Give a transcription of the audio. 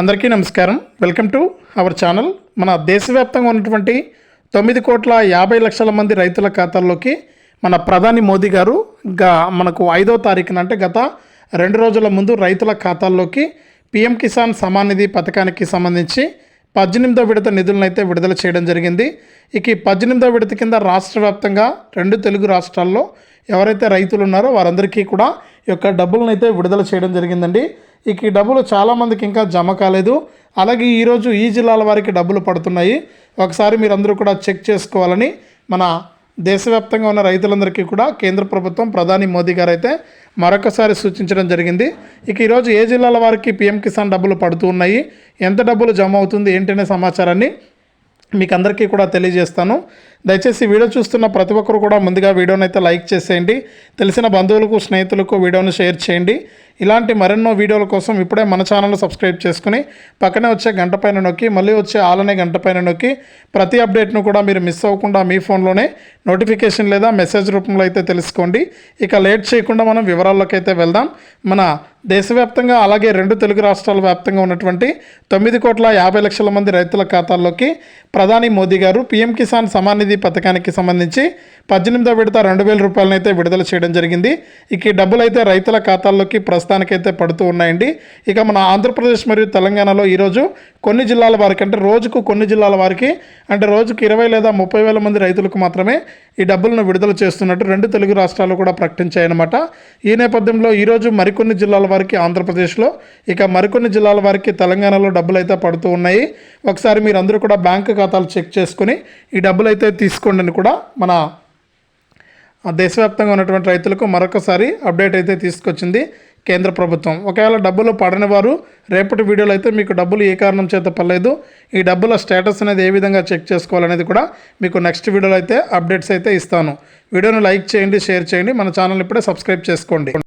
అందరికీ నమస్కారం. Welcome to our channel. మన దేశవ్యాప్తంగా ఉన్నటువంటి తొమ్మిది కోట్ల యాభై లక్షల మంది రైతుల ఖాతాల్లోకి మన ప్రధాని మోదీ గారు గా మనకు ఐదో తారీఖున అంటే గత రెండు రోజుల ముందు రైతుల ఖాతాల్లోకి పిఎం కిసాన్ సమాన్ నిధి పథకానికి సంబంధించి పద్దెనిమిదో విడత నిధులను అయితే విడుదల చేయడం జరిగింది. ఇక ఈ పద్దెనిమిదో విడత కింద రాష్ట్ర వ్యాప్తంగా రెండు తెలుగు రాష్ట్రాల్లో ఎవరైతే రైతులు ఉన్నారో వారందరికీ కూడా యొక్క డబ్బులను అయితే విడుదల చేయడం జరిగిందండి. ఇక ఈ డబ్బులు చాలామందికి ఇంకా జమ కాలేదు. అలాగే ఈరోజు ఈ జిల్లాల వారికి డబ్బులు పడుతున్నాయి. ఒకసారి మీరందరూ కూడా చెక్ చేసుకోవాలని మన దేశవ్యాప్తంగా ఉన్న రైతులందరికీ కూడా కేంద్ర ప్రభుత్వం ప్రధాని మోదీ గారు అయితే మరొకసారి సూచించడం జరిగింది. ఇక ఈరోజు ఏ జిల్లాల వారికి పీఎం కిసాన్ డబ్బులు పడుతూ ఉన్నాయి? ఎంత డబ్బులు జమ అవుతుంది? ఏంటనే సమాచారాన్ని మీకు అందరికీ కూడా తెలియజేస్తాను. దయచేసి వీడియో చూస్తున్న ప్రతి ఒక్కరు కూడా ముందుగా వీడియోనైతే లైక్ చేసేయండి. తెలిసిన బంధువులకు స్నేహితులకు వీడియోను షేర్ చేయండి. ఇలాంటి మరెన్నో వీడియోల కోసం ఇప్పుడే మన ఛానల్ సబ్స్క్రైబ్ చేసుకుని పక్కనే వచ్చే గంట పైన నొక్కి మళ్ళీ వచ్చే ఆలనే గంట పైన నొక్కి ప్రతి అప్డేట్ను కూడా మీరు మిస్ అవ్వకుండా మీ ఫోన్లోనే నోటిఫికేషన్ లేదా మెసేజ్ రూపంలో అయితే తెలుసుకోండి. ఇక లేట్ చేయకుండా మనం వివరాల్లోకి అయితే వెళ్దాం. మన దేశవ్యాప్తంగా అలాగే రెండు తెలుగు రాష్ట్రాల వ్యాప్తంగా ఉన్నటువంటి తొమ్మిది కోట్ల యాభై లక్షల మంది రైతుల ఖాతాల్లోకి ప్రధాని మోదీ గారు పీఎం కిసాన్ సమాన్ నిధి పథకానికి సంబంధించి పద్దెనిమిదో విడత రెండు వేల రూపాయలనైతే విడుదల చేయడం జరిగింది. ఇక ఈ డబ్బులైతే రైతుల ఖాతాల్లోకి ప్రస్తుతానికైతే పడుతూ ఉన్నాయండి. ఇక మన ఆంధ్రప్రదేశ్ మరియు తెలంగాణలో ఈరోజు కొన్ని జిల్లాల వారికి అంటే రోజుకు కొన్ని జిల్లాల వారికి అంటే రోజుకు ఇరవై లేదా ముప్పై వేల మంది రైతులకు మాత్రమే ఈ డబ్బులను విడుదల చేస్తున్నట్టు రెండు తెలుగు రాష్ట్రాలు కూడా ప్రకటించాయన్నమాట. ఈ నేపథ్యంలో ఈరోజు మరికొన్ని జిల్లాల వారికి ఆంధ్రప్రదేశ్లో ఇక మరికొన్ని జిల్లాల వారికి తెలంగాణలో డబ్బులు అయితే పడుతూ ఉన్నాయి. ఒకసారి మీరు అందరూ కూడా బ్యాంకు ఖాతాలు చెక్ చేసుకుని ఈ డబ్బులు అయితే తీసుకోండి అని కూడా మన దేశవ్యాప్తంగా ఉన్నటువంటి రైతులకు మరొకసారి అప్డేట్ అయితే తీసుకొచ్చింది. కేంద్ర ప్రభుత్వం. ఒకవేళ డబ్బులు పడని వారు రేపటి వీడియోలో అయితే మీకు డబ్బులు ఏ కారణం చేత పడలేదు ఈ డబ్బుల స్టేటస్ అనేది ఏ విధంగా చెక్ చేసుకోవాలనేది కూడా మీకు నెక్స్ట్ వీడియోలో అయితే అప్డేట్స్ అయితే ఇస్తాను. వీడియోను లైక్ చేయండి షేర్ చేయండి మన ఛానల్ ఇప్పుడే సబ్స్క్రైబ్ చేసుకోండి.